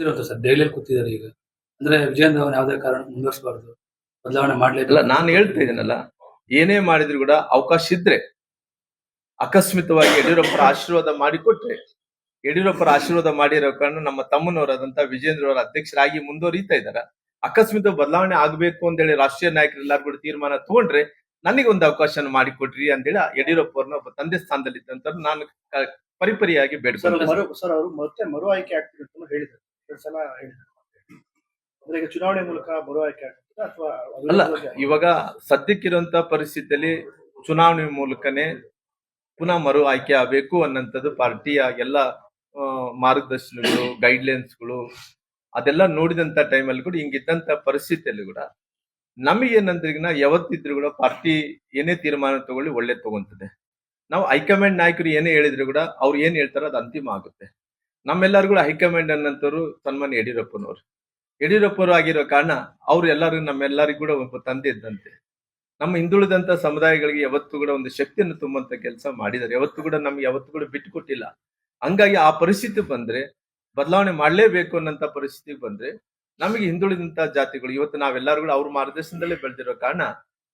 ಇರೋದು ಸರ್ ದೆಹಲಿಯಲ್ಲಿ ಕೂತಿದ್ದಾರೆ ಈಗ. ಅಂದ್ರೆ ವಿಜೇಂದ್ರ ಅವನ್ನ ಯಾವುದೇ ಕಾರಣ ಮುಂದುವರಿಸಬಾರ್ದು. ಬದಲಾವಣೆ ಅಲ್ಲ ಮಾಡ್ಲೇಬೇಕು ನಾನು ಹೇಳ್ತಾ ಇದ್ದೀನಲ್ಲ ಏನೇ ಮಾಡಿದ್ರು ಕೂಡ ಅವಕಾಶ ಇದ್ರೆ ಅಕಸ್ಮಿತವಾಗಿ ಯಡಿಯೂರಪ್ಪರ ಆಶೀರ್ವಾದ ಮಾಡಿಕೊಟ್ರೆ ಯಡಿಯೂರಪ್ಪರ ಆಶೀರ್ವಾದ ಮಾಡಿರೋ ಕಾರಣ ನಮ್ಮ ತಮ್ಮನವರಾದಂತ ವಿಜೇಂದ್ರ ಅವರ ಅಧ್ಯಕ್ಷರಾಗಿ ಮುಂದುವರಿತಾ ಇದಾರ ಅಕಸ್ಮಿತ ಬದಲಾವಣೆ ಆಗ್ಬೇಕು ಅಂತೇಳಿ ರಾಷ್ಟ್ರೀಯ ನಾಯಕರು ಎಲ್ಲಾರು ಕೂಡ ತೀರ್ಮಾನ ತಗೊಂಡ್ರೆ ನನಗೆ ಒಂದು ಅವಕಾಶ ಮಾಡಿಕೊಟ್ರಿ ಅಂತೇಳಿ ಯಡಿಯೂರಪ್ಪ ಅವ್ರನ್ನ ಒಬ್ಬ ತಂದೆ ಸ್ಥಾನದಲ್ಲಿ ಇದ್ದಂತ ನಾನು ಪರಿಪರಿಯಾಗಿ ಬೇಡ ಬೇಡ್ಕೊಂಡೆ ಸರ್ ಅವರು ಮತ್ತೆ ಮರು ಆಯ್ಕೆ ಆಗ್ತಿದೆ ಅಂತ ಹೇಳಿದ್ರು ಎರಡು ಸಲ ಅಂದ್ರೆ ಈಗ ಚುನಾವಣೆ ಮೂಲಕ ಮರು ಆಯ್ಕೆ ಆಗ್ತದೆ? ಅಥವಾ ಅಲ್ಲ ಇವಾಗ ಸದ್ಯಕ್ಕಿರುವಂತ ಪರಿಸ್ಥಿತಿಯಲ್ಲಿ ಚುನಾವಣೆ ಮೂಲಕನೇ ಪುನಃ ಮರು ಆಯ್ಕೆ ಆಗಬೇಕು ಅನ್ನಂಥದ್ದು ಪಾರ್ಟಿಯ ಎಲ್ಲ ಮಾರ್ಗದರ್ಶನಗಳು ಗೈಡ್ಲೈನ್ಸ್ಗಳು ಅದೆಲ್ಲ ನೋಡಿದಂತ ಟೈಮಲ್ಲಿ ಕೂಡ ಹಿಂಗಿದ್ದಂತ ಪರಿಸ್ಥಿತಿಯಲ್ಲಿ ಕೂಡ ನಮಗೇನಂದ್ರಿಗಿನ ಯಾವತ್ತಿದ್ರು ಕೂಡ ಪಾರ್ಟಿ ಏನೇ ತೀರ್ಮಾನ ತಗೊಳ್ಳಿ ಒಳ್ಳೆ ತಗೊಂತದೆ ನಾವು ಹೈಕಮಾಂಡ್ ನಾಯಕರು ಏನೇ ಹೇಳಿದ್ರು ಕೂಡ ಅವ್ರು ಏನ್ ಹೇಳ್ತಾರೋ ಅದು ಅಂತಿಮ ಆಗುತ್ತೆ. ನಮ್ಮೆಲ್ಲರೂ ಕೂಡ ಹೈಕಮಾಂಡ್ ಅನ್ನಂತವ್ರು ಸನ್ಮಾನ್ಯ ಯಡಿಯೂರಪ್ಪನವರು. ಯಡಿಯೂರಪ್ಪರು ಆಗಿರೋ ಕಾರಣ ಅವ್ರು ಎಲ್ಲರೂ ನಮ್ಮೆಲ್ಲರಿಗೂ ಕೂಡ ಒಬ್ಬ ತಂದೆ ಇದ್ದಂತೆ. ನಮ್ಮ ಹಿಂದುಳಿದಂತ ಸಮುದಾಯಗಳಿಗೆ ಯಾವತ್ತೂ ಕೂಡ ಒಂದು ಶಕ್ತಿಯನ್ನು ತುಂಬಂತ ಕೆಲಸ ಮಾಡಿದ್ದಾರೆ. ಯಾವತ್ತೂ ಕೂಡ ನಮ್ಗೆ ಯಾವತ್ತೂ ಕೂಡ ಬಿಟ್ಟು ಕೊಟ್ಟಿಲ್ಲ. ಹಂಗಾಗಿ ಆ ಪರಿಸ್ಥಿತಿ ಬಂದ್ರೆ ಬದಲಾವಣೆ ಮಾಡಲೇಬೇಕು ಅನ್ನಂತ ಪರಿಸ್ಥಿತಿ ಬಂದ್ರೆ ನಮಗೆ ಹಿಂದುಳಿದಂತ ಜಾತಿಗಳು ಇವತ್ತು ನಾವೆಲ್ಲರೂ ಕೂಡ ಅವ್ರ ಮಾರ್ಗದರ್ಶನದಲ್ಲೇ ಬೆಳೆದಿರೋ ಕಾರಣ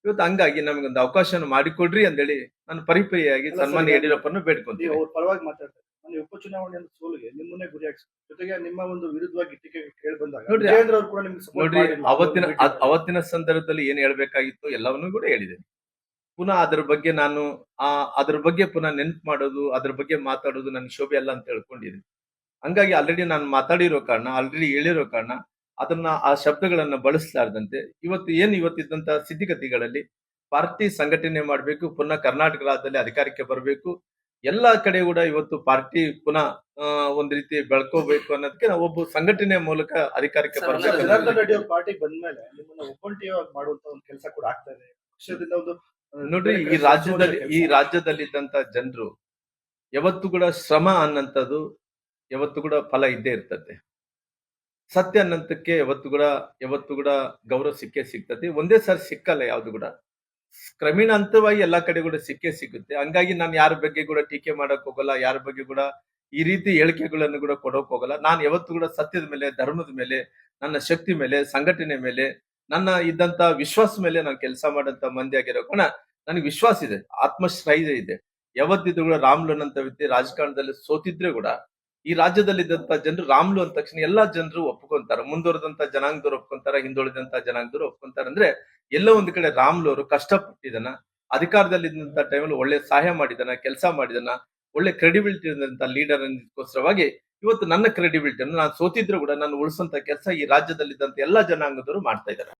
ಇವತ್ತು ಹಂಗಾಗಿ ನಮಗೊಂದು ಅವಕಾಶವನ್ನು ಮಾಡಿಕೊಡ್ರಿ ಅಂತೇಳಿ ನಾನು ಪರಿಪರಿಯಾಗಿ ಸನ್ಮಾನ್ಯ ಯಡಿಯೂರಪ್ಪನ ಬೇಡ್ಕೊಂತೀವಿ ಅವ್ರ ಪರವಾಗಿ ಮಾತಾಡ್ತಾರೆ ನಾನು ಉಪಚುನಾವಣೆಯನ್ನು ಸೋಲಿಗೆ ನಿಮ್ಮನ್ನೇ ಗುರಿಯಾಗಿಸಿ ಜೊತೆಗೆ ನಿಮ್ಮ ಒಂದು ವಿರುದ್ಧವಾಗಿ ಟೀಕೆ ಕೇಳಿ ಬಂದಾಗ ನೋಡ್ರಿ, ವಿಜಯೇಂದ್ರ ಅವರು ಕೂಡ ನಿಮ್ಗೆ support ನೋಡ್ರಿ ಮಾಡಿಲ್ಲ. ಅವತ್ತಿನ ಅದ್- ಅವತ್ತಿನ ಸಂದರ್ಭದಲ್ಲಿ ಏನ್ ಹೇಳ್ಬೇಕಾಗಿತ್ತು ಎಲ್ಲವನ್ನೂ ಕೂಡ ಹೇಳಿದೆ ಪುನಃ ಅದ್ರ ಬಗ್ಗೆ ನಾನು ಆ ಅದ್ರ ಬಗ್ಗೆ ಪುನಃ ನೆನ್ಪು ಮಾಡೋದು ಅದ್ರ ಬಗ್ಗೆ ಮಾತಾಡೋದು ನನ್ಗೆ ಶೋಭೆ ಅಲ್ಲ ಅಂತ ಹೇಳ್ಕೊಂಡಿದ್ದೀನಿ. ಹಂಗಾಗಿ ಆಲ್ರೆಡಿ ನಾನು ಮಾತಾಡಿರೋ ಕಾರಣ ಆಲ್ರೆಡಿ ಹೇಳಿರೋ ಕಾರಣ ಅದನ್ನ ಆ ಶಬ್ದಗಳನ್ನ ಬಳಸಲಾರ್ದಂತೆ ಇವತ್ತು ಏನ್ ಇವತ್ತಿದ್ದಂತ ಸ್ಥಿತಿಗತಿಗಳಲ್ಲಿ ಪಾರ್ಟಿ ಸಂಘಟನೆ ಮಾಡಬೇಕು ಪುನಃ ಕರ್ನಾಟಕ ರಾಜ್ಯದಲ್ಲಿ ಅಧಿಕಾರಕ್ಕೆ ಬರಬೇಕು ಎಲ್ಲಾ ಕಡೆ ಕೂಡ ಇವತ್ತು ಪಾರ್ಟಿ ಪುನಃ ಒಂದ್ ರೀತಿ ಬೆಳ್ಕೋಬೇಕು ಅನ್ನೋದಕ್ಕೆ ನಾವು ಒಬ್ಬ ಸಂಘಟನೆ ಮೂಲಕ ಅಧಿಕಾರಕ್ಕೆ ಬರಬೇಕು ಪಾರ್ಟಿಗೆ ಬಂದ್ಮೇಲೆ ನಿಮ್ಮನ್ನ ಒಬ್ಬಂಟಿಯಾಗಿ ಮಾಡುವಂತ ಒಂದು ಕೆಲಸ ಕೂಡ ಆಗ್ತಾ ಇದೆ. ಪಕ್ಷದಿಂದ ಒಂದು ಆ, ನೋಡ್ರಿ ಈ ರಾಜ್ಯದಲ್ಲಿ ಈ ರಾಜ್ಯದಲ್ಲಿ ಇದ್ದಂತ ಜನರು ಯಾವತ್ತು ಕೂಡ ಶ್ರಮ ಅನ್ನಂತದ್ದು ಯಾವತ್ತು ಕೂಡ ಫಲ ಇದ್ದೇ ಇರ್ತದೆ. ಸತ್ಯ ಅನ್ನಂತಕ್ಕೆ ಯಾವತ್ತು ಕೂಡ ಯಾವತ್ತು ಕೂಡ ಗೌರವ ಸಿಕ್ಕೇ ಸಿಗ್ತದೆ. ಒಂದೇ ಸಾರಿ ಸಿಕ್ಕಲ್ಲ ಯಾವ್ದು ಕೂಡ. ಕ್ರಮೇಣ ಹಂತವಾಗಿ ಎಲ್ಲಾ ಕಡೆ ಕೂಡ ಸಿಕ್ಕೇ ಸಿಗುತ್ತೆ. ಹಂಗಾಗಿ ನಾನು ಯಾರ ಬಗ್ಗೆ ಕೂಡ ಟೀಕೆ ಮಾಡಕ್ ಹೋಗಲ್ಲ, ಯಾರ ಬಗ್ಗೆ ಕೂಡ ಈ ರೀತಿ ಹೇಳಿಕೆಗಳನ್ನು ಕೂಡ ಕೊಡೋಕ್ ಹೋಗಲ್ಲ. ನಾನು ಯಾವತ್ತು ಕೂಡ ಸತ್ಯದ ಮೇಲೆ, ಧರ್ಮದ ಮೇಲೆ, ನನ್ನ ಶಕ್ತಿ ಮೇಲೆ, ಸಂಘಟನೆ ಮೇಲೆ, ನನ್ನ ಇದ್ದಂತ ವಿಶ್ವಾಸ ಮೇಲೆ ನಾನು ಕೆಲಸ ಮಾಡಂತ ಮಂದಿ ಆಗಿರೋ ಕಾರಣ ನನಗೆ ವಿಶ್ವಾಸ ಇದೆ ಆತ್ಮಶ್ರೈರ್ಯ ಇದೆ. ಯಾವತ್ತಿದ್ರು ಕೂಡ ರಾಮ್ಲನ್ ಅಂತ ವ್ಯಕ್ತಿ ರಾಜಕಾರಣದಲ್ಲಿ ಸೋತಿದ್ರೆ ಕೂಡ ಈ ರಾಜ್ಯದಲ್ಲಿದ್ದಂತ ಜನರು ರಾಮ್ಲು ಅಂದ ತಕ್ಷಣ ಎಲ್ಲಾ ಜನರು ಒಪ್ಕೊಂತಾರ. ಮುಂದುವರೆದಂತ ಜನಾಂಗದವ್ರು ಒಪ್ಕೊಂತಾರ, ಹಿಂದುಳಿದಂತ ಜನಾಂಗದವ್ರು ಒಪ್ಕೊಂತಾರ ಅಂದ್ರೆ ಎಲ್ಲ ಒಂದ್ ಕಡೆ ರಾಮ್ಲು ಅವರು ಕಷ್ಟಪಟ್ಟಿದನ, ಅಧಿಕಾರದಲ್ಲಿದ್ದಂತ ಟೈಮಲ್ಲಿ ಒಳ್ಳೆ ಸಹಾಯ ಮಾಡಿದನ, ಕೆಲಸ ಮಾಡಿದನ, ಒಳ್ಳೆ ಕ್ರೆಡಿಬಿಲಿಟಿ ಇದ್ದಂತ ಲೀಡರ್ ಅನ್ನೋದಕ್ಕೋಸ್ಕರವಾಗಿ ಇವತ್ತು ನನ್ನ ಕ್ರೆಡಿಬಿಲಿಟಿಯನ್ನು ನಾನು ಸೋತಿದ್ರು ಕೂಡ ನಾನು ಉಳಿಸಂತ ಕೆಲಸ ಈ ರಾಜ್ಯದಲ್ಲಿದ್ದಂತ ಎಲ್ಲಾ ಜನಾಂಗದವರು ಮಾಡ್ತಾ ಇದ್ದಾರೆ